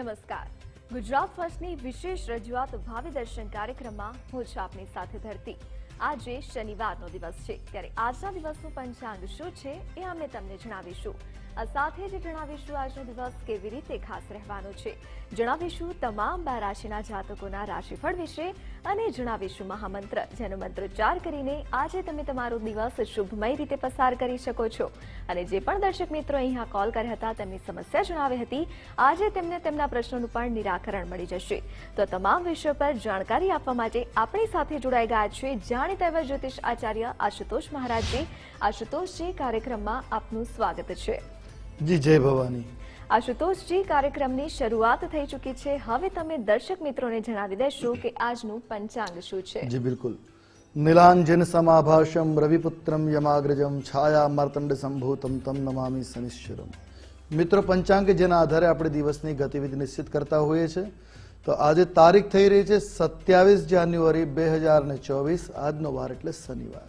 નમસ્કાર. ગુજરાત ફર્સ્ટની વિશેષ રજૂઆત ભાવિ દર્શન કાર્યક્રમમાં હું છું આપની સાથે ધરતી. આજે શનિવારનો દિવસ છે. ત્યારે આજના દિવસનું પંચાંગ શું છે એ અમે તમને જણાવીશું. આ સાથે જ જણાવીશું આજનો દિવસ કેવી રીતે ખાસ રહેવાનો છે. જણાવીશું તમામ બાર રાશિના જાતકોના રાશિફળ વિશે અને જણાવીશું મહામંત્ર, જેનો મંત્રોચ્ચાર કરીને આજે તમે તમારો દિવસ શુભમય રીતે પસાર કરી શકો છો. અને જે પણ દર્શક મિત્રો અહીંયા કોલ કર્યા હતા, તેમની સમસ્યા જણાવી હતી, આજે તેમને તેમના પ્રશ્નોનું પણ નિરાકરણ મળી જશે. તો તમામ વિષયો પર જાણકારી આપવા માટે આપણી સાથે જોડાઈ ગયા છે જાણીતા એવા જ્યોતિષ આચાર્ય આશુતોષ મહારાજજી. આશુતોષજી, કાર્યક્રમમાં આપનું સ્વાગત છે. જી જય ભવાની. આશુતોષજી કાર્યક્રમની શરૂઆત થઈ ચૂકી છે. હવે તમે દર્શક મિત્રોને જણાવી દેશો કે આજનું પંચાંગ શું છે? જી બિલકુલ. નીલાંજન સમાભાષમ રવિપુત્રમ યમાગ્રજમ છાયા માર્તંડ સંભૂતમ તમ નમામી શનિશ્વરમ મિત્રો પંચાંગ જેના આધારે આપણે દિવસની ગતિવિધિ નિશ્ચિત કરતા હોઈએ છીએ. તો આજે તારીખ થઈ રહી છે સત્યાવીસ જાન્યુઆરી બે હજાર ને ચોવીસ આજનો વાર એટલે શનિવાર.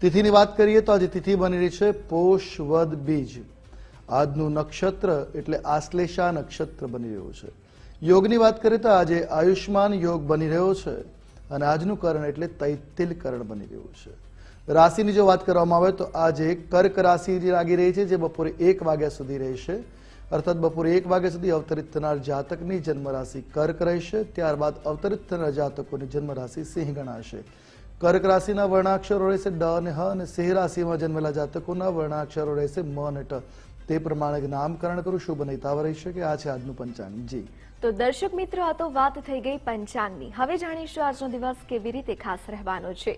તિથિની વાત કરીએ તો આજે તિથિ બની રહી છે પોષ વદ બીજ. આજનું નક્ષત્ર એટલે આશ્લેષા નક્ષત્ર બની રહ્યું છે. યોગની વાત કરીએ તો આજે આયુષ્માન યોગ બની રહ્યો છે અને આજનું કરણ એટલે તૈતિલ કરણ બની રહ્યું છે. રાશિની જો વાત કરવામાં આવે તો આજે કર્ક રાશિ જે લાગી રહી છે, જે બપોરે એક વાગ્યા સુધી રહેશે. અર્થાત બપોરે એક વાગ્યા સુધી અવતરિત થનાર જાતકની જન્મ રાશિ કર્ક રહેશે. ત્યારબાદ અવતરિત થનાર જાતકોની જન્મ રાશિ સિંહ ગણાશે. કર્ક રાશિના વર્ણાક્ષરો રહેશે ડ અને હ અને સિંહ રાશિમાં જન્મેલા જાતકોના વર્ણાક્ષરો રહેશે મ અને ટ. તે પ્રમાણે નામકરણ કરું શુભ નહીતાવ રહી શકે. આ છે આજનું પંચાંગ. જી. તો દર્શક મિત્રો આ તો વાત થઈ ગઈ પંચાંગની. હવે જાણીશું આજનો દિવસ કેવી રીતે ખાસ રહેવાનો છે.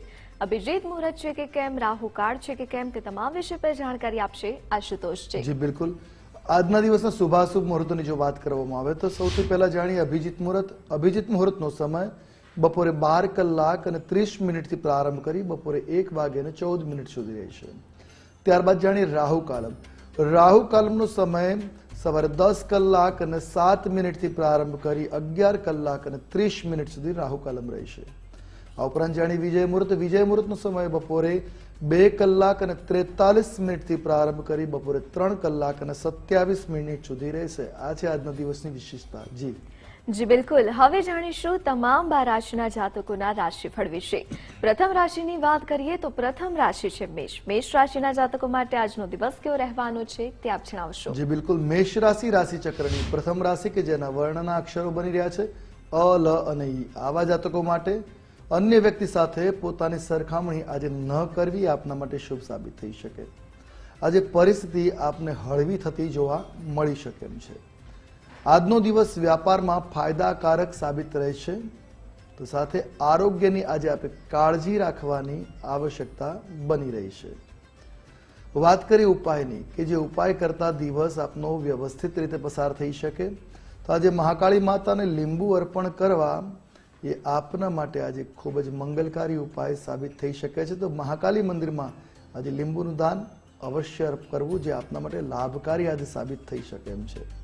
અભિજીત મુહૂર્ત છે કે કેમ રાહુ કાળ છે કે કેમ તે તમામ વિષય પર જાણકારી આપશે આશુતોષ છે. જી બિલકુલ. આજના દિવસના શુભાશુભ મુહૂર્તોની જો વાત કરવામાં આવે તો સૌથી પહેલા જાણીએ અભિજીત મુહૂર્ત. અભિજીત મુહૂર્તનો સમય બપોરે બાર કલાક અને ત્રીસ મિનિટથી પ્રારંભ કરી બપોરે એક વાગે અને ચૌદ મિનિટ સુધી રહેશે ત્યારબાદ જાણીએ રાહુ કાલમ. રાહુ કાલમનો સમય સવારે દસ કલાક અને સાત મિનિટથી પ્રારંભ કરી અગિયાર કલાક અને ત્રીસ મિનિટ સુધી રાહુ કાલમ રહેશે. આ ઉપરાંત જાણી વિજય મુહૂર્ત. વિજય મુહૂર્તનો સમય બપોરે બે કલાક અને ત્રેતાલીસ મિનિટથી પ્રારંભ કરી બપોરે ત્રણ કલાક અને સત્યાવીસ મિનિટ સુધી રહેશે. આ છે આજના દિવસની વિશેષતા. જી. જી, બિલકુલ. હવે જાણીશું તમામ બાર રાશિના જાતકોના રાશિફળ વિશે. પ્રથમ રાશિની વાત કરીએ તો પ્રથમ રાશિ છે મેષ. મેષ રાશિના જાતકો માટે આજનો દિવસ કેવો રહેવાનો છે તે આપ જણાવશો. જી, બિલકુલ. મેષ રાશિ રાશિ ચક્રની પ્રથમ રાશિ કે જેના વર્ણના અક્ષરો બની રહ્યા છે? અ, લ અને ઈ. આવા જાતકો માટે અન્ય વ્યક્તિ સાથે પોતાની સરખામણી આજે ન કરવી આપના માટે શુભ સાબિત થઈ શકે. આજે પરિસ્થિતિ આપને હળવી થતી જોવા મળી શકે એમ છે. આજનો દિવસ વ્યાપારમાં ફાયદાકારક સાબિત રહેશે તો સાથે આરોગ્યની આજે આપણે કાળજી રાખવાની આવશ્યકતા બની રહી છે. વાત કરીએ ઉપાયની, કે જે ઉપાય કરતા દિવસ આપનો વ્યવસ્થિત રીતે પસાર થઈ શકે. તો આજે મહાકાળી માતાને લીંબુ અર્પણ કરવા એ આપના માટે આજે ખૂબ જ મંગલકારી ઉપાય સાબિત થઈ શકે છે. તો મહાકાલી મંદિરમાં આજે લીંબુનું દાન અવશ્ય અર્પ કરવું જે આપના માટે લાભકારી આજે સાબિત થઈ શકે એમ છે.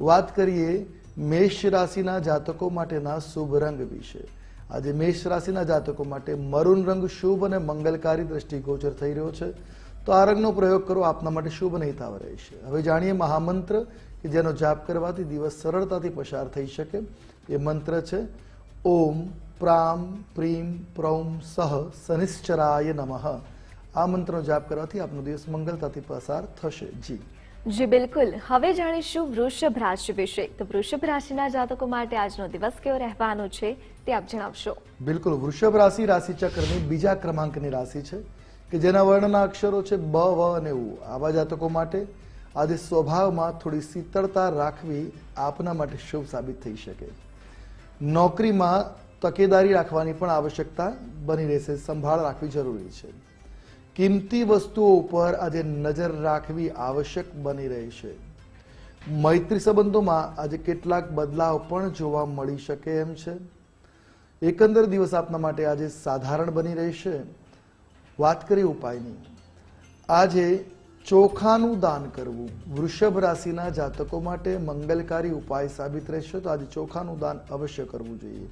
વાત કરીએ મેષ રાશિના જાતકો માટેના શુભ રંગ વિશે. આજે મેષ રાશિના જાતકો માટે મરૂન રંગ શુભ અને મંગલકારી દ્રષ્ટિગોચર થઈ રહ્યો છે. તો આ રંગનો પ્રયોગ કરો, આપના માટે શુભ નહીતાવ રહેશે હવે જાણીએ મહામંત્ર કે જેનો જાપ કરવાથી દિવસ સરળતાથી પસાર થઈ શકે. એ મંત્ર છે, ઓમ પ્રામ પ્રીમ પ્રૌમ સહ શનિશ્ચરાય નમઃ. આ મંત્રનો જાપ કરવાથી આપનો દિવસ મંગલતાથી પસાર થશે. જી. જી, બિલકુલ. હવે જાણીશું વૃષભ રાશિ વિશે. તો વૃષભ રાશિના જાતકો માટે આજનો દિવસ કેવો રહેવાનો છે તે આપ જણાવશો. બિલકુલ. વૃષભ રાશિ રાશિ ચક્રની બીજા ક્રમાંકની રાશિ છે, કે જેના વર્ણના અક્ષરો છે બ, વ અને ઉ. આવા જાતકો માટે આજે સ્વભાવમાં થોડી શીતળતા રાખવી આપના માટે શુભ સાબિત થઈ શકે. નોકરીમાં તકેદારી રાખવાની પણ આવશ્યકતા બની રહેશે. સંભાળ રાખવી જરૂરી છે. કિંમતી વસ્તુઓ ઉપર આજે નજર રાખવી આવશ્યક બની રહી છે. મૈત્રી સંબંધોમાં આજે કેટલાક બદલાવ પણ જોવા મળી શકે એમ છે. એકંદર દિવસ આપના માટે આજે સાધારણ બની રહેશે વાત કરીએ ઉપાયની. આજે ચોખાનું દાન કરવું વૃષભ રાશિના જાતકો માટે મંગલકારી ઉપાય સાબિત રહેશે, તો આજે ચોખાનું દાન અવશ્ય કરવું જોઈએ.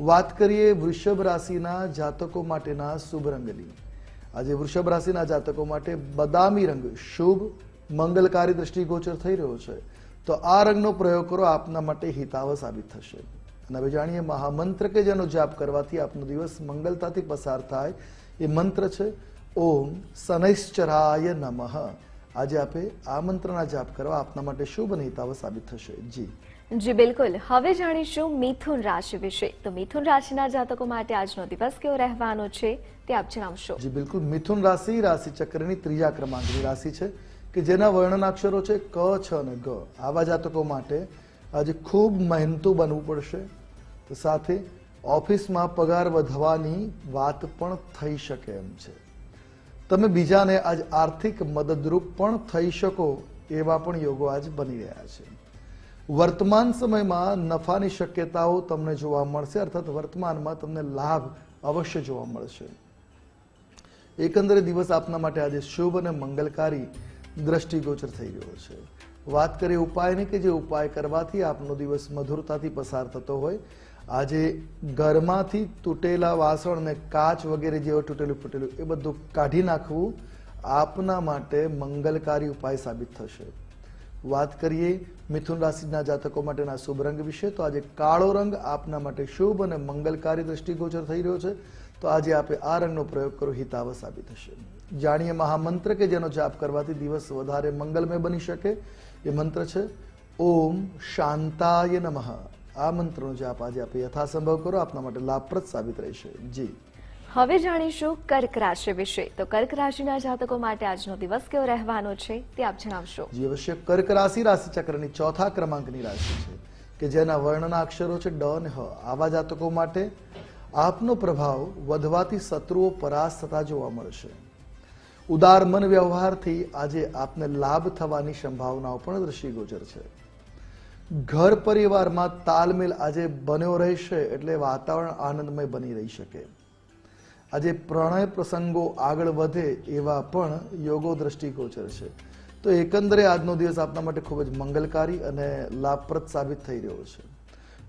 વાત કરીએ વૃષભ રાશિના જાતકો માટેના શુભ રંગની. આજે વૃષભ રાશિના જાતકો માટે બદામી રંગ શુભ, મંગલકારી દ્રષ્ટિગોચર થઈ રહ્યો છે. તો આ રંગનો પ્રયોગ કરો, આપના માટે હિતાવ સાબિત થશે. અને હવે જાણીએ મહામંત્ર કે જેનો જાપ કરવાથી આપનો દિવસ મંગલતાથી પસાર થાય એ મંત્ર છે, ઓમ શનૈશ્ચરાય નમઃ. આજે આપે આ મંત્રના જાપ કરવા આપના માટે શુભ અને હિતાવ સાબિત થશે. જી. જી, બિલકુલ. હવે જાણીશું મિથુન રાશિ વિશે. તો મિથુન રાશિના જાતકો માટે આજનો દિવસ કેવો રહેવાનો છે તે આપ જણાવશો. જી, બિલકુલ. મિથુન રાશિ રાશિ ચક્રની ત્રીજા ક્રમાંકની રાશિ છે કે જેના વર્ણનાક્ષરો છે ક, છ અને ગ. આવા જાતકો માટે આજે ખૂબ મહેનતુ બનવું પડશે. તો સાથે ઓફિસમાં પગાર વધવાની વાત પણ થઈ શકે એમ છે. તમે બીજાને આજ આર્થિક મદદરૂપ પણ થઈ શકો એવા પણ યોગો આજ બની રહ્યા છે. વર્તમાન સમયમાં નફાની શક્યતાઓ તમને જોવા મળશે, અર્થાત વર્તમાનમાં તમને લાભ અવશ્ય જોવા મળશે. એકંદરે દિવસ આપના માટે આજે શુભ અને મંગલકારી દ્રષ્ટિગોચર થઈ ગયો છે. વાત કરીએ ઉપાયની કે જે ઉપાય કરવાથી આપનો દિવસ મધુરતાથી પસાર થતો હોય. આજે ઘરમાંથી તૂટેલા વાસણ ને કાચ વગેરે જેવું તૂટેલું ફૂટેલું એ બધું કાઢી નાખવું આપના માટે મંગલકારી ઉપાય સાબિત થશે. વાત કરીએ મિથુન રાશિના જાતકો માટેના શુભ રંગ વિશે, તો આજે કાળો રંગ આપના માટે શુભ અને મંગલકારી દ્રષ્ટિગોચર થઈ રહ્યો છે. તો આજે આપે આ રંગનો પ્રયોગ કરો હિતાવ સાબિત થશે જાણીએ મહામંત્ર કે જેનો જાપ કરવાથી દિવસ વધારે મંગલમય બની શકે? એ મંત્ર છે, ઓમ શાંતાય નમઃ. આ મંત્રનો જાપ આજે આપે યથાસંભવ કરો, આપના માટે લાભપ્રદ સાબિત રહેશે. જી. હવે જાણીશું કર્ક રાશિ વિશે. તો કર્ક રાશિના જાતકો માટે આજનો દિવસ કેવો રહેવાનો છે તે આપ જણાવશો. જે, અવશ્ય. કર્ક રાશિ રાશિ ચક્રની ચોથા ક્રમાંકની રાશિ છે, કે જેના વર્ણના અક્ષરો છે ડ અને હ. આવા જાતકો માટે આપનો પ્રભાવ વધવાથી શત્રુઓ પરાસ્ત થતા જોવા મળશે. ઉદાર મન વ્યવહારથી આજે આપને લાભ થવાની સંભાવનાઓ પણ દ્રષ્ટિગોચર છે. ઘર પરિવારમાં તાલમેલ આજે બન્યો રહેશે એટલે વાતાવરણ આનંદમય બની રહી શકે. આજે પ્રણય પ્રસંગો આગળ વધે એવા પણ યોગો દ્રષ્ટિગોચર છે તો એકંદરે આજનો દિવસ આપના માટે ખૂબ જ મંગલકારી અને લાભપ્રદ સાબિત થઈ રહ્યો છે.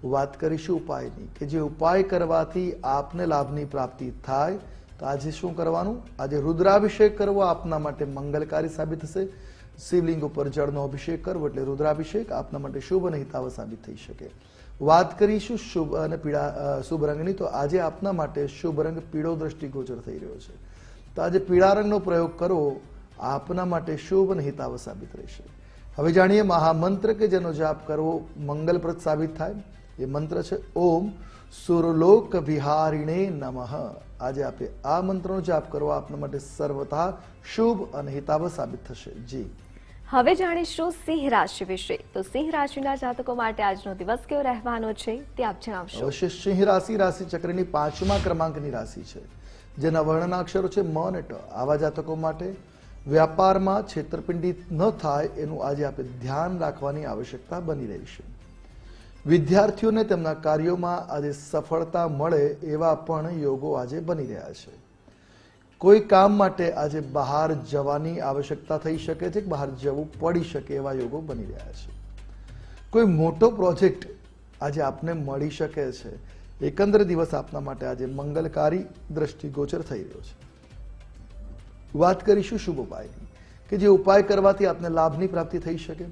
વાત કરીશું ઉપાયની કે જે ઉપાય કરવાથી આપને લાભની પ્રાપ્તિ થાય, તો આજે શું કરવાનું? આજે રુદ્રાભિષેક કરવો આપના માટે મંગલકારી સાબિત થશે. શિવલિંગ ઉપર જળનો અભિષેક કરવો એટલે રુદ્રાભિષેક આપના માટે શુભ અને હિતાવ સાબિત થઈ શકે. વાત કરીશું શુભ અને પીળા શુભ રંગની. તો આજે આપના માટે શુભ રંગ પીળો દ્રષ્ટિગોચર થઈ રહ્યો છે. તો આજે પીળા રંગનો પ્રયોગ કરવો આપના માટે શુભ અને હિતાવ સાબિત રહેશે. હવે જાણીએ મહામંત્ર કે જેનો જાપ કરવો મંગલપ્રદ સાબિત થાય. એ મંત્ર છે, ઓમ સુરલોક વિહારિણે નમઃ. આજે આપે આ મંત્રનો જાપ કરવો આપના માટે સર્વથા શુભ અને હિતાવ સાબિત થશે. જી. હવે જાણીશું સિંહ રાશિ વિશે. તો સિંહ રાશિના જાતકો માટે આજનો દિવસ કેવો રહેવાનો છે તે આપ જણાવશો. અવશ્ય સિંહ રાશિ રાશિ ચક્રની પાંચમા ક્રમાંકની રાશિ છે, જેના વર્ણના અક્ષરો છે મ અને ટ. આવા જાતકો માટે વ્યાપારમાં છેતરપિંડી ન થાય એનું આજે આપણે ધ્યાન રાખવાની આવશ્યકતા બની રહી છે. વિદ્યાર્થીઓને તેમના કાર્યોમાં આજે સફળતા મળે એવા પણ યોગો આજે બની રહ્યા છે. કોઈ કામ માટે આજે બહાર જવાની આવશ્યકતા થઈ શકે છે બહાર જવું પડી શકે એવા યોગો બની રહ્યા છે. કોઈ મોટો પ્રોજેક્ટ આજે આપને મળી શકે છે. એકંદર દિવસ આપના માટે આજે મંગલકારી દ્રષ્ટિગોચર થઈ રહ્યો છે. વાત કરીશું શુભ ઉપાયની, કે જે ઉપાય કરવાથી આપને લાભની પ્રાપ્તિ થઈ શકે.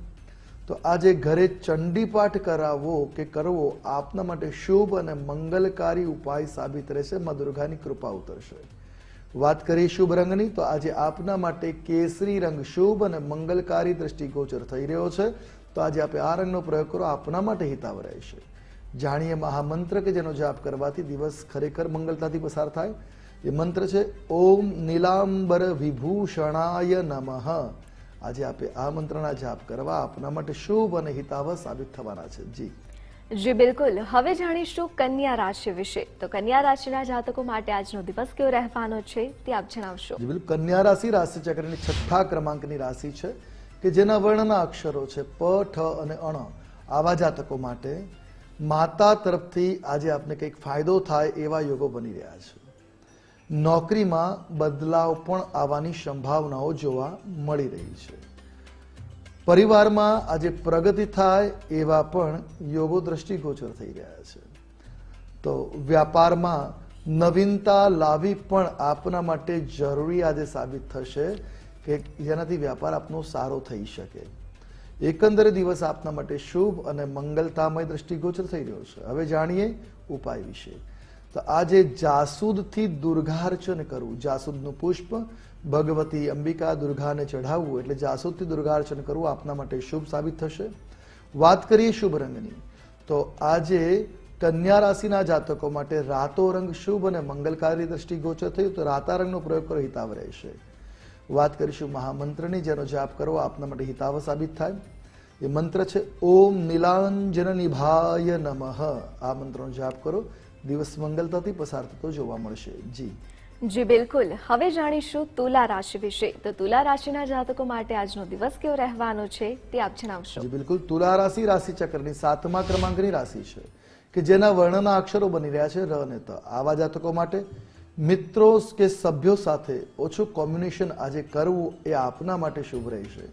તો આજે ઘરે ચંડીપાઠ કરાવવો કે કરવો, આપના માટે શુભ અને મંગલકારી ઉપાય સાબિત રહેશે. મા દુર્ગાની કૃપા ઉતરશે. વાત કરીએ શુભ રંગની, તો આજે આપના માટે કેસરી રંગ શુભ અને મંગલકારી દ્રષ્ટિગોચર થઈ રહ્યો છે. તો આજે આપે આ રંગનો પ્રયોગ કરો, આપના માટે હિતાવ રહેશે જાણીએ મહામંત્ર કે જેનો જાપ કરવાથી દિવસ ખરેખર મંગલતાથી પસાર થાય? એ મંત્ર છે, ઓમ નીલાંબર વિભૂષણાય નમઃ. આજે આપે આ મંત્રના જાપ કરવા આપના માટે શુભ અને હિતાવ સાબિત થવાના છે. જી. જી, બિલકુલ. હવે જાણીશું કન્યા રાશિ વિશે. તો કન્યા રાશિના જાતકો માટે આજનો દિવસ કેવો રહેવાનો છે તે આપ જણાવશો. જી, બિલકુલ. કન્યા રાશિ રાશિ ચક્રની છઠ્ઠા ક્રમાંકની રાશિ છે કે જેના વર્ણના અક્ષરો છે પ, ઠ અને અણ. આવા જાતકો માટે માતા તરફથી આજે આપને કંઈક ફાયદો થાય એવા યોગો બની રહ્યા છે. નોકરીમાં બદલાવ પણ આવવાની સંભાવનાઓ જોવા મળી રહી છે. પરિવારમાં આજે પ્રગતિ થાય એવા પણ યોગો દ્રષ્ટિગોચર થઈ રહ્યા છે. તો વ્યાપારમાં નવીનતા લાવી પણ આપના માટે જરૂરી આજે સાબિત થશે કે જેનાથી વ્યાપાર આપનો સારો થઈ શકે. એકંદરે દિવસ આપના માટે શુભ અને મંગલતામય દ્રષ્ટિગોચર થઈ રહ્યો છે. હવે જાણીએ ઉપાય વિશે. તો આજે જાસૂદથી દુર્ગાર્ચન કરવું, જાસૂદનું પુષ્પ ભગવતી અંબિકા દુર્ગાને ચઢાવવું એટલે જાસૂદથી દુર્ગાર્ચન કરવું આપના માટે શુભ સાબિત થશે. વાત કરીએ શુભ રંગની, તો આજે કન્યા રાશિના જાતકો માટે રાતો રંગ શુભ અને મંગલકારી દ્રષ્ટિગોચર થયું, તો રાતા રંગનો પ્રયોગ કરો, હિતાવ રહેશે. વાત કરીશું મહામંત્રની, જેનો જાપ કરવો આપના માટે હિતાવ સાબિત થાય. એ મંત્ર છે, ઓમ નીલાંજન નિભાય નમઃ. આ મંત્રનો જાપ કરો, દિવસ મંગલતાથી પસાર થતો જોવા મળશે. જી. જી, બિલકુલ. હવે જાણીશું તુલા રાશિ વિશે. તો તુલા રાશિના જાતકો માટે આજનો દિવસ કેવો રહેવાનો છે તે આપ જણાવશો. જી, બિલકુલ. તુલા રાશિ રાશિ ચક્રની સાતમા ક્રમાંકની રાશિ છે કે જેના વર્ણના અક્ષરો બની રહ્યા છે ર ને ત. આવા જાતકો માટે મિત્રો કે સભ્યો સાથે ઓછું કોમ્યુનિકેશન આજે કરવું એ આપના માટે શુભ રહેશે.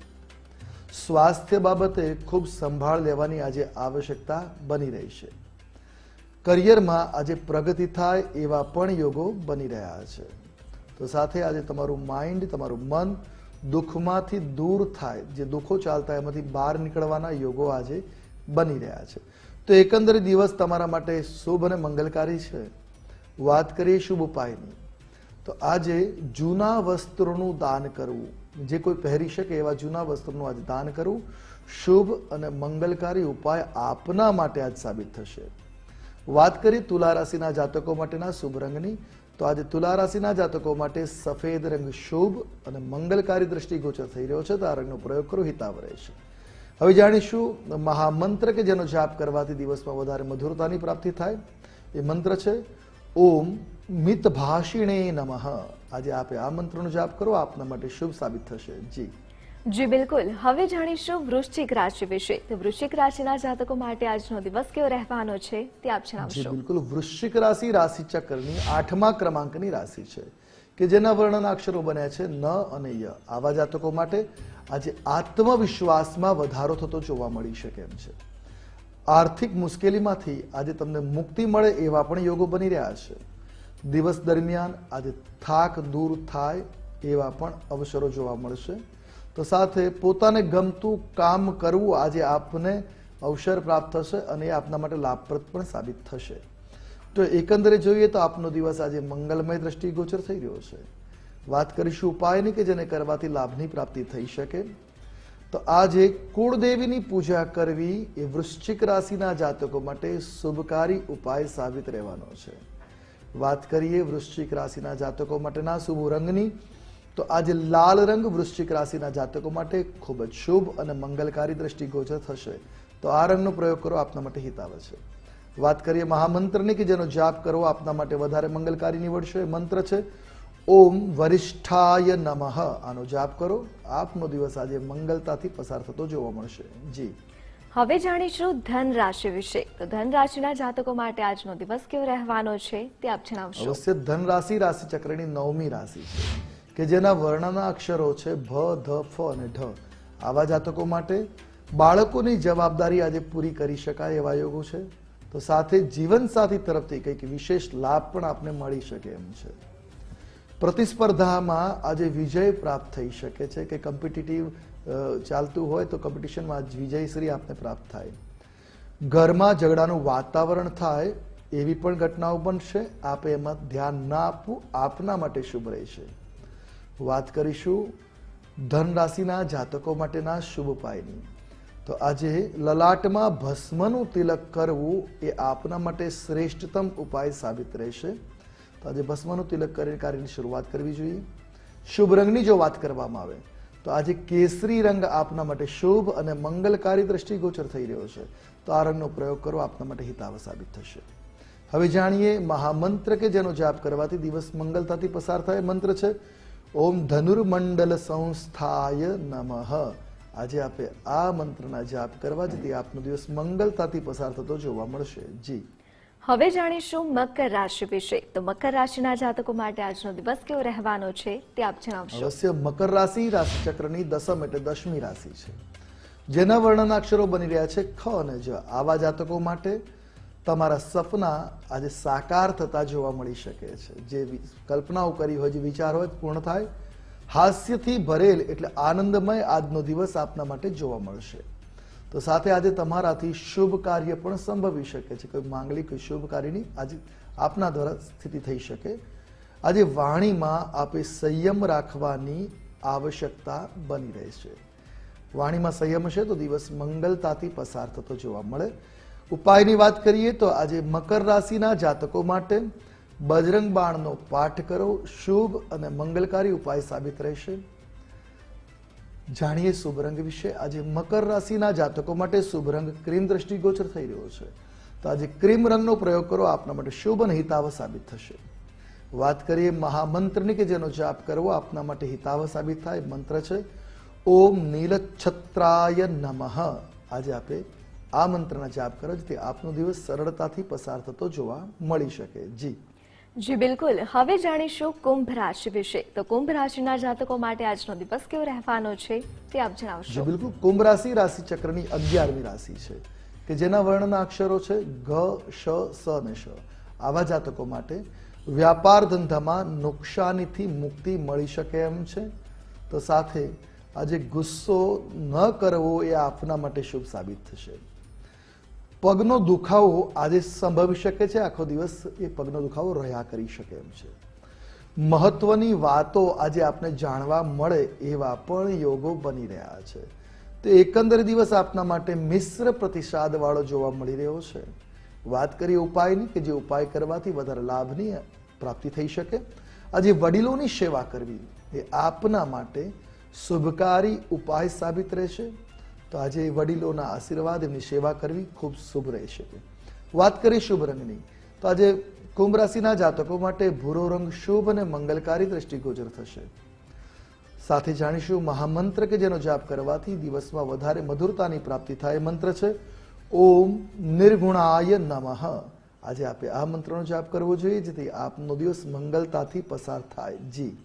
સ્વાસ્થ્ય બાબતે ખૂબ સંભાળ લેવાની આજે આવશ્યકતા બની રહી છે. કરિયરમાં આજે પ્રગતિ થાય એવા પણ યોગો બની રહ્યા છે. તો સાથે આજે તમારું માઇન્ડ તમારું મન દુઃખમાંથી દૂર થાય, જે દુઃખો ચાલતા એમાંથી બહાર નીકળવાના યોગો આજે બની રહ્યા છે. તો એકંદરે દિવસ તમારા માટે શુભ અને મંગલકારી છે. વાત કરીએ શુભ ઉપાયની. તો આજે જૂના વસ્ત્રોનું દાન કરવું, જે કોઈ પહેરી શકે એવા જૂના વસ્ત્રોનું આજે દાન કરવું, શુભ અને મંગલકારી ઉપાય આપના માટે આજ સાબિત થશે. વાત કરી તુલા રાશિના જાતકો માટેના શુભ રંગની, તો આજે તુલા રાશિના જાતકો માટે સફેદ રંગ શુભ અને મંગલકારી દ્રષ્ટિગોચર થઈ રહ્યો છે, તો આ રંગનો પ્રયોગ કરો હિતાવ રહેશે હવે જાણીશું મહામંત્ર કે જેનો જાપ કરવાથી દિવસમાં વધારે મધુરતાની પ્રાપ્તિ થાય? એ મંત્ર છે, ઓમ મિતભાષિણે નમઃ. આજે આપે આ મંત્રનો જાપ કરો, આપના માટે શુભ સાબિત થશે. જી. જી બિલકુલ. હવે જાણીશું વૃશ્ચિક રાશિ વિશે. તો વૃશ્ચિક રાશિના જાતકો માટે આજનો દિવસ કેવો રહેવાનો છે તે આપ જી જણાવશો. બિલકુલ. વૃશ્ચિક રાશિ રાશિ ચક્રની આઠમા ક્રમાંકની રાશિ છે કે જેના વર્ણના અક્ષરો બન્યા છે ન અને ય. આવા જાતકો માટે આજે આત્મવિશ્વાસમાં વધારો થતો જોવા મળી શકે એમ છે. આર્થિક મુશ્કેલીમાંથી આજે તમને મુક્તિ મળે એવા પણ યોગો બની રહ્યા છે. દિવસ દરમિયાન આજે થાક દૂર થાય એવા પણ અવસરો જોવા મળશે. તો સાથે પોતાને ગમતું કામ કરવું આજે આપને અવસર પ્રાપ્ત થશે અને એ આપના માટે લાભપ્રદ પણ સાબિત થશે. તો એકંદરે જોઈએ તો આપનો દિવસ આજે મંગલમય દ્રષ્ટિગોચર થઈ રહ્યો છે. વાત કરીશું ઉપાયની કે જેને કરવાથી લાભની પ્રાપ્તિ થઈ શકે? તો આજે કુળદેવીની પૂજા કરવી એ વૃશ્ચિક રાશિના જાતકો માટે શુભકારી ઉપાય સાબિત રહેવાનો છે. વાત કરીએ વૃશ્ચિક રાશિના જાતકો માટેના શુભ રંગની તો આજે લાલ રંગ વૃશ્ચિક રાશિના જાતકો માટે ખૂબ જ શુભ અને મંગલકારી દ્રષ્ટિગોચર થશે. તો આ રંગનો પ્રયોગ કરો આપના માટે હિતાવ છે. વાત કરીએ મહામંત્રની કે જેનો જાપ કરવો આપના માટે વધારે મંગલકારી નીવડશે એ મંત્ર છે ઓમ વરિષ્ઠાય નમઃ. આનો જાપ કરો આપનો દિવસ આજે મંગલતાથી પસાર થતો જોવા મળશે. જી. હવે જાણીશું ધન રાશિ વિશે. તો ધન રાશિના જાતકો માટે આજનો દિવસ કેવો રહેવાનો છે તે આપ જણાવશો. અવશ્ય ધન રાશિ રાશિ ચક્રની નવમી રાશિ છે. કે જેના વર્ણના અક્ષરો છે ભ, ધ, ફ અને ઢ. આવા જાતકો માટે બાળકોની જવાબદારી આજે પૂરી કરી શકાય એવા યોગો છે. તો સાથે જીવનસાથી તરફથી કંઈક વિશેષ લાભ પણ આપને મળી શકે એમ છે. પ્રતિસ્પર્ધામાં આજે વિજય પ્રાપ્ત થઈ શકે છે કે કોમ્પિટિટિવ ચાલતું હોય તો કોમ્પિટિશનમાં વિજયશ્રી આપને પ્રાપ્ત થાય. ઘરમાં ઝઘડાનું વાતાવરણ થાય એવી પણ ઘટનાઓ બનશે. આપે એમાં ધ્યાન ના આપવું, આપના માટે શુભ રહેશે. વાત કરીશું ધન રાશિના જાતકો માટેના શુભ ઉપાયની. તો આજે લલાટમાં ભસ્મનું તિલક કરવું એ આપના માટે શ્રેષ્ઠતમ ઉપાય સાબિત રહેશે. તો આજે ભસ્મનું તિલક કરીને કાર્યની શરૂઆત કરવી જોઈએ. શુભ રંગની જો વાત કરવામાં આવે, તો આજે કેસરી રંગ આપના માટે શુભ અને મંગલકારી દ્રષ્ટિગોચર થઈ રહ્યો છે. તો આ રંગનો પ્રયોગ કરો, આપના માટે હિતાવ સાબિત થશે. હવે જાણીએ મહામંત્ર કે જેનો જાપ કરવાથી દિવસ મંગલતાથી પસાર થાય, મંત્ર છે. ઓમ ધનુર્મંડલ સંસ્થાય નમઃ. આજે આપે આ મંત્રના જાપ કરવા જતી આપનો દિવસ મંગલતાથી પસાર થતો જોવા મળશે. જી. હવે જાણીશું મકર રાશિ વિશે. તો મકર રાશિના જાતકો માટે આજનો દિવસ કેવો રહેવાનો છે તે આપ જણાવશો. અવશ્ય મકર રાશિ રાશિ ચક્રની દસમ એટલે દશમી રાશિ છે. જેના વર્ણના અક્ષરો બની રહ્યા છે ખ અને જ. આવા જાતકો માટે તમારા સપના આજે સાકાર થતા જોવા મળી શકે છે. જે કલ્પનાઓ કરી હોય, જે વિચાર હોય, પૂર્ણ થાય, હાસ્યથી ભરેલ એટલે આનંદમય આજનો દિવસ આપના માટે જોવા મળશે. તો સાથે આજે તમારાથી શુભ કાર્ય પણ સંભવી શકે છે. કોઈ માંગલિક શુભ કાર્યની આજે આપના દ્વારા સ્થિતિ થઈ શકે. આજે વાણીમાં આપે સંયમ રાખવાની આવશ્યકતા બની રહેશે વાણીમાં સંયમ છે તો દિવસ મંગલતાથી પસાર થતો જોવા મળે. ઉપાયની વાત કરીએ તો આજે મકર રાશિના જાતકો માટે બજરંગ બાણનો પાઠ કરો. શુભ અને મંગલકારી ઉપાય સાબિત રહેશે. જાણીએ શુભ રંગ વિશે. આજે મકર રાશિના જાતકો માટે શુભ રંગ ક્રીમ દ્રષ્ટિગોચર થઈ રહ્યો છે. તો આજે ક્રીમ રંગનો પ્રયોગ કરો, આપના માટે શુભ અને હિતાવ સાબિત થશે. વાત કરીએ મહામંત્રની કે જેનો જાપ કરવો, આપના માટે હિતાવ સાબિત થાય. મંત્ર છે, ઓમ નીલછત્રાય નમઃ. આજે આપે આ મંત્રના જાપ કરો જેથી આપનો દિવસ સરળતાથી પસાર થતો જોવા મળી શકે. જી. જી બિલકુલ. હવે જાણીશું કુંભ રાશિ વિશે. તો કુંભ રાશિના જાતકો માટે આજનો દિવસ કેવો રહેવાનો છે તે આપ જી જણાવશો બિલકુલ. કુંભ રાશિ રાશિ ચક્રની અગિયારમી રાશિ છે કે જેના વર્ણના અક્ષરો છે ઘ શ સ ને શ. આવા જાતકો માટે વ્યાપાર ધંધામાં નુકસાનીથી મુક્તિ મળી શકે એમ છે. તો સાથે આજે ગુસ્સો ન કરવો એ આપના માટે શુભ સાબિત થશે. પગનો દુખાવો આજે સંભવી શકે છે? આખો દિવસ એ પગનો દુખાવો રહ્યા કરી શકે એમ છે. મહત્વની વાતો આજે આપને જાણવા મળે એવા પણ યોગો બની રહ્યા છે. તો એકંદર દિવસ આપના માટે મિશ્ર પ્રતિસાદ વાળો જોવા મળી રહ્યો છે. વાત કરીએ ઉપાયની કે જે ઉપાય કરવાથી વધારે લાભની પ્રાપ્તિ થઈ શકે? આજે વડીલોની સેવા કરવી એ આપના માટે શુભકારી ઉપાય સાબિત રહેશે. તો આજે વડીલોના આશીર્વાદ, એમની સેવા કરવી ખૂબ શુભ રહી શકે વાત કરીએ શુભ રંગની, તો આજે કુંભ રાશિના જાતકો માટે ભૂરો રંગ શુભ અને મંગલકારી દ્રષ્ટિગોચર થશે. સાથે જાણીશું મહામંત્ર કે જેનો જાપ કરવાથી દિવસમાં વધારે મધુરતાની પ્રાપ્તિ થાય મંત્ર છે. ઓમ નિર્ગુણાય નમઃ. આજે આપે આ મંત્રનો જાપ કરવો જોઈએ, જેથી આપનો દિવસ મંગલતાથી પસાર થાય. જી.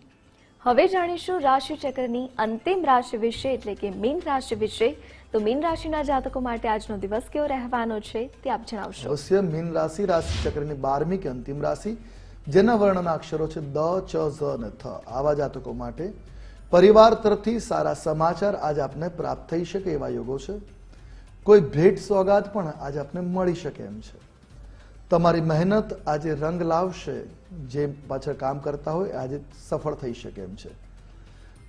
હવે જાણીશું રાશિ ચક્રની અંતિમ રાશિ વિશે, એટલે કે મીન રાશિ વિશે. તો મીન રાશિના જાતકો માટે આજનો દિવસ કેવો રહેવાનો છે તે આપ જણાવશો. અવશ્ય મીન રાશિ રાશિ ચક્રની બારમી કે અંતિમ રાશિ, જેના વર્ણના અક્ષરો છે દ, ચ, ઝ અને થ. આવા જાતકો માટે પરિવાર તરફથી સારા સમાચાર આજ આપને પ્રાપ્ત થઈ શકે એવા યોગો છે. કોઈ ભેટ સોગાદ પણ આજે આપને મળી શકે એમ છે. તમારી મહેનત આજે રંગ લાવશે. જે પાછળ કામ કરતા હોય, આજે સફળ થઈ શકે એમ છે.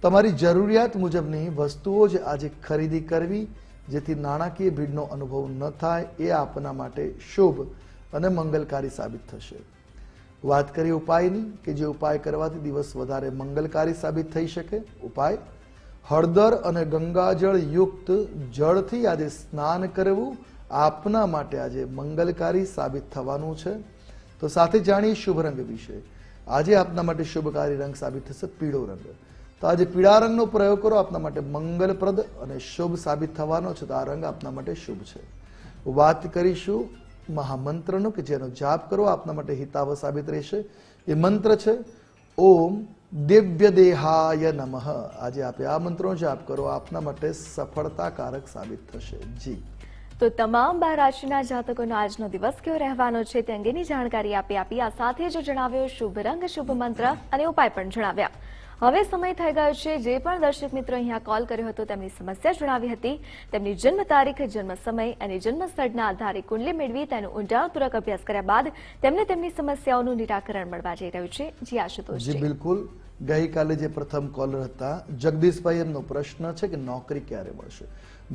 તમારી જરૂરિયાત મુજબની વસ્તુઓ જ આજે ખરીદી કરવી, જેથી નાણાકીય ભીડનો અનુભવ ન થાય, એ આપના માટે શુભ અને મંગલકારી સાબિત થશે. વાત કરીએ ઉપાયની, કે જે ઉપાય કરવાથી દિવસ વધારે મંગલકારી સાબિત થઈ શકે? ઉપાય, હળદર અને ગંગાજળ યુક્ત જળથી આજે સ્નાન કરવું આપના માટે આજે મંગલકારી સાબિત થવાનું છે. તો સાથે જાણીએ શુભ રંગ વિશે. આજે આપના માટે શુભકારી રંગ સાબિત થશે પીળો રંગ. તો આજે પીળા રંગનો પ્રયોગ કરો, આપના માટે મંગલપ્રદ અને શુભ સાબિત થવાનો છે. તો આ રંગ આપના માટે શુભ છે. વાત કરીશું મહામંત્રનો કે જેનો જાપ કરો, આપના માટે હિતાવ સાબિત રહેશે. એ મંત્ર છે, ઓમ દિવ્ય દેહાય નમઃ. આજે આપે આ મંત્રનો જાપ કરો, આપના માટે સફળતાકારક સાબિત થશે. જી. તો તમામ બાર રાશિના જાતકોનો આજનો દિવસ કેવો રહેવાનો છે તે અંગેની જાણકારી આપી આપી આ સાથે જ જણાવ્યો શુભ રંગ, શુભ મંત્ર અને ઉપાય પણ જણાવ્યા. હવે સમય થઈ ગયો છે. જે પણ દર્શક મિત્રો અહીંયા કોલ કર્યો હતો તેમની સમસ્યા જણાવી હતી. તેમની જન્મ તારીખ જન્મ સમય અને જન્મ સ્થળના આધારે કુંડલી મેળવી તેનો ઊંડાણપૂર્વક અભ્યાસ કર્યા બાદ તેમને તેમની સમસ્યાઓનું નિરાકરણ મળવા જઈ રહ્યું છે. જી જી બિલકુલ. ગઈકાલે જે પ્રથમ કોલર હતા જગદીશભાઈ એમનો પ્રશ્ન છે કે નોકરી ક્યારે મળશે?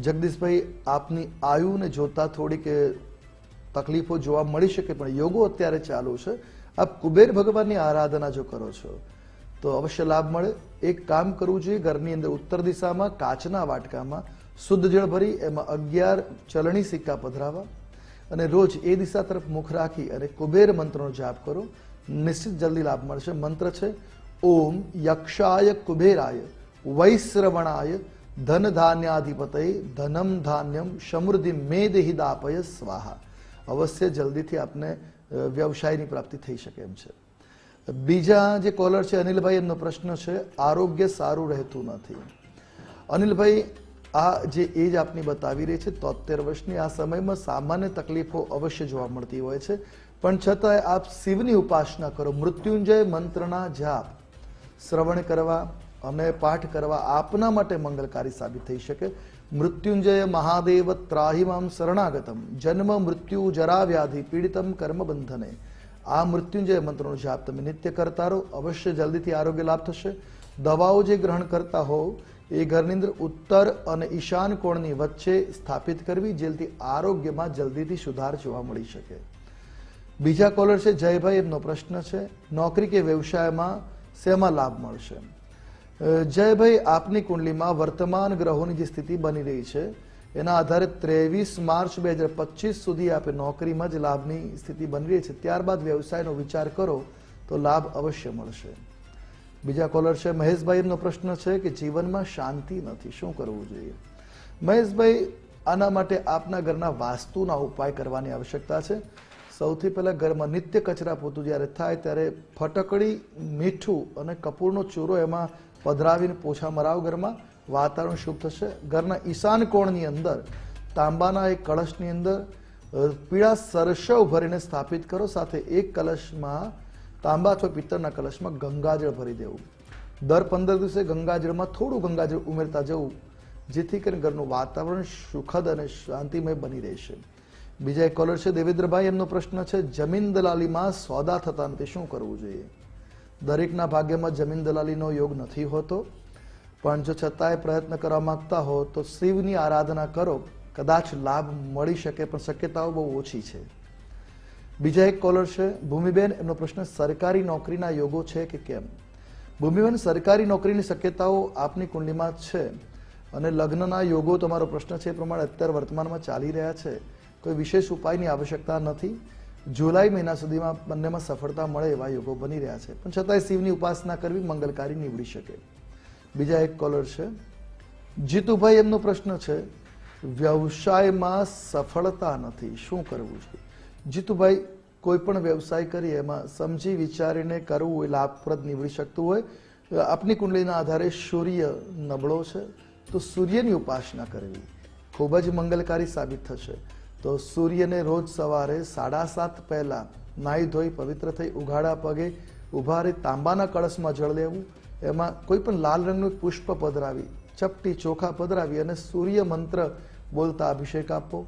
જગદીશભાઈ આપની આયુને જોતા થોડીક તકલીફો જોવા મળી શકે પણ યોગો અત્યારે ચાલુ છે. આપ કુબેર ભગવાનની આરાધના જો કરો છો તો અવશ્ય લાભ મળે. એક કામ કરવું જોઈએ, ઘરની અંદર ઉત્તર દિશામાં, કાચના વાટકામાં, શુદ્ધ જળ ભરી, એમાં અગિયાર ચલણી સિક્કા પધરાવા અને રોજ એ દિશા તરફ મુખ રાખી અને કુબેર મંત્રનો જાપ કરો. નિશ્ચિત જલ્દી લાભ મળશે. મંત્ર છે, ઓમ યક્ષાય કુબેરાય વૈશ્રવણાય ધન ધાન્યાધિપતય ધનમ ધાન્યમ સમૃદ્ધિ મેદહિ દાપય સ્વાહા. અવશ્ય જલ્દીથી આપને વ્યવસાયની પ્રાપ્તિ થઈ શકે એમ છે. બીજા જે કોલર છે, અનિલભાઈ, એમનો પ્રશ્ન છે, આરોગ્ય સારું રહેતું નથી. અનિલભાઈ, આ જે એજ આપની બતાવી રહી છે, તોતેર વર્ષની આ સમયમાં સામાન્ય તકલીફો અવશ્ય જોવા મળતી હોય છે. પણ છતાંય આપ શિવની ઉપાસના કરો. મૃત્યુંજય મંત્રના જાપ. શ્રવણ કરવા અને પાઠ કરવા આપના માટે મંગલકારી સાબિત થઈ શકે. મૃત્યુંજય મહાદેવ ત્રાહિમામ શરણાગતમ. જન્મ મૃત્યુ જરા વ્યાધિ પીડિતમ કર્મ બંધને. આ મૃત્યુંજય મંત્રનો જાપ તમે નિત્ય કરતા રહો, અવશ્ય જલ્દીથી આરોગ્ય લાભ થશે. દવાઓ જે ગ્રહણ કરતા હોવ, એ ઘરની અંદર ઉત્તર અને ઈશાન કોણની વચ્ચે સ્થાપિત કરવી, જેથી આરોગ્યમાં જલ્દીથી સુધાર જોવા મળી શકે. બીજા કોલર છે જયભાઈ એમનો પ્રશ્ન છે, નોકરી કે વ્યવસાયમાં શેમાં લાભ મળશે? જયભાઈ, આપની કુંડલીમાં વર્તમાન ગ્રહોની જે સ્થિતિ બની રહી છે એના આધારે ત્રેવીસ માર્ચ બે હજાર પચીસ સુધી આપે નોકરીમાં જ લાભની સ્થિતિ બનવી છે. ત્યારબાદ વ્યવસાયનો વિચાર કરો તો લાભ અવશ્ય મળશે. બીજા કોલર છે મહેશભાઈ એમનો પ્રશ્ન છે કે જીવનમાં શાંતિ નથી, શું કરવું જોઈએ? મહેશભાઈ, આના માટે આપના ઘરના વાસ્તુના ઉપાય કરવાની આવશ્યકતા છે. સૌથી પહેલાં ઘરમાં નિત્ય કચરા પોતું જ્યારે થાય ત્યારે ફટકડી, મીઠું અને કપૂરનો ચૂરો એમાં પધરાવીને પોછા મરાવ ઘરમાં. વાતાવરણ શુભ થશે. ઘરના ઈશાન કોણની અંદર, તાંબાના એક કળશની અંદર પીળા સરસવ ભરીને સ્થાપિત કરો. સાથે એક કલશમાં તાંબા અથવા પિત્તળના કલશમાં ગંગાજળ ભરી દેવું. દર પંદર દિવસે ગંગાજળમાં થોડું ગંગાજળ ઉમેરતા જવું, જેથી કરીને ઘરનું વાતાવરણ સુખદ અને શાંતિમય બની રહેશે. બીજા એક કોલર છે, દેવેન્દ્રભાઈ. એમનો પ્રશ્ન છે, જમીન દલાલીમાં સોદા થતા નથી શું કરવું જોઈએ? દરેકના ભાગ્યમાં જમીન દલાલીનો યોગ નથી હોતો. પણ જો છતાંય પ્રયત્ન કરવા માંગતા હો તો શિવની આરાધના કરો. કદાચ લાભ મળી શકે, પણ શક્યતાઓ બહુ ઓછી છે. બીજા એક કોલર છે, ભૂમિબેન, એમનો પ્રશ્ન સરકારી નોકરીના યોગો છે કે કેમ? ભૂમિબેન, સરકારી નોકરીની શક્યતાઓ આપની કુંડલીમાં છે અને લગ્નના યોગો તમારો પ્રશ્ન છે એ પ્રમાણે અત્યારે વર્તમાનમાં ચાલી રહ્યા છે. કોઈ વિશેષ ઉપાયની આવશ્યકતા નથી. જુલાઈ મહિના સુધીમાં બંનેમાં સફળતા મળે એવા યોગો બની રહ્યા છે. પણ છતાંય શિવની ઉપાસના કરવી મંગલકારી નીવડી શકે. બીજા એક કોલર છે. જીતુભાઈ, એમનો પ્રશ્ન છે, વ્યવસાયમાં સફળતા નથી, શું કરવું છે? જીતુભાઈ, કોઈ પણ વ્યવસાય કરીએ, એમાં સમજી વિચારીને કરવું એ લાભપ્રદ નીવડી શકતું હોય. આપની કુંડલીના આધારે સૂર્ય નબળો છે, તો સૂર્યની ઉપાસના કરવી ખૂબ જ મંગલકારી સાબિત થશે. તો સૂર્યને રોજ સવારે સાડા સાત પહેલાં નાહી ધોઈ પવિત્ર થઈ, ઉઘાડા પગે ઊભા રહી, તાંબાના કળશમાં જળ લેવું એમાં કોઈ પણ લાલ રંગનું પુષ્પ પધરાવી, ચપટી ચોખા પધરાવી અને સૂર્ય મંત્ર બોલતા અભિષેક આપવો.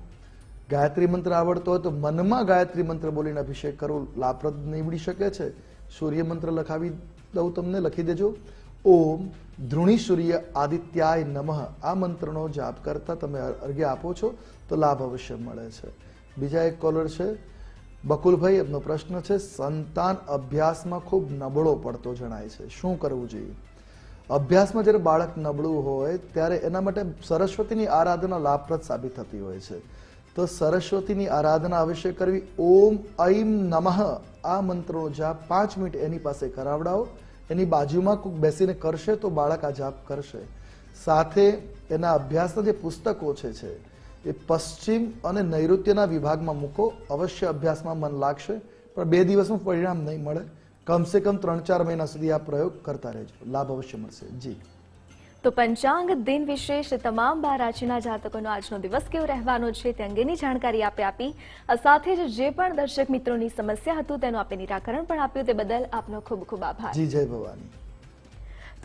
ગાયત્રી મંત્ર આવડતો હોય તો મનમાં ગાયત્રી મંત્ર બોલીને અભિષેક કરવો લાભપ્રદ નીવડી શકે છે. સૂર્ય મંત્ર લખાવી દઉં તમને, લખી દેજો. ઓમ ધૃણી સૂર્ય આદિત્યાય નમઃ. આ મંત્રનો જાપ કરતા તમે અર્ઘ્ય આપો છો તો લાભ અવશ્ય મળે છે. બીજા એક કોલર છે. બકુલભાઈ, એમનો પ્રશ્ન છે, સંતાન અભ્યાસમાં ખૂબ નબળો પડતો જણાય છે. શું કરવું જોઈએ? અભ્યાસમાં જ્યારે બાળક નબળું હોય, ત્યારે એના માટે સરસ્વતીની આરાધના લાભપ્રદ સાબિત થતી હોય છે. તો સરસ્વતીની આરાધના અવશ્ય કરવી. ઓમ ઐમ નમઃ. આ મંત્રનો જાપ પાંચ મિનિટ એની પાસે કરાવડાવો. એની બાજુમાં કોઈક બેસીને કરશે તો બાળક આ જાપ કરશે. સાથે એના અભ્યાસના જે પુસ્તકો છે છે એ પશ્ચિમ અને નૈઋત્યના વિભાગમાં મૂકો. અવશ્ય અભ્યાસમાં મન લાગશે પણ બે દિવસનું પરિણામ નહીં મળે. કમસે કમ ત્રણ ચાર મહિના સુધી આ પ્રયોગ કરતા રહેજો. લાભ અવશ્ય મળશે. જી. તો પંચાંગ દિન વિશેષ તમામ બાર રાશિના જાતકોનો આજનો દિવસ કેવો રહેવાનો છે તે અંગેની જાણકારી આપે આપી. આ સાથે જ જે પણ દર્શક મિત્રોની સમસ્યા હતું તેનું આપે નિરાકરણ પણ આપ્યું. તે બદલ આપનો ખૂબ ખૂબ આભાર. જી જય ભવાની.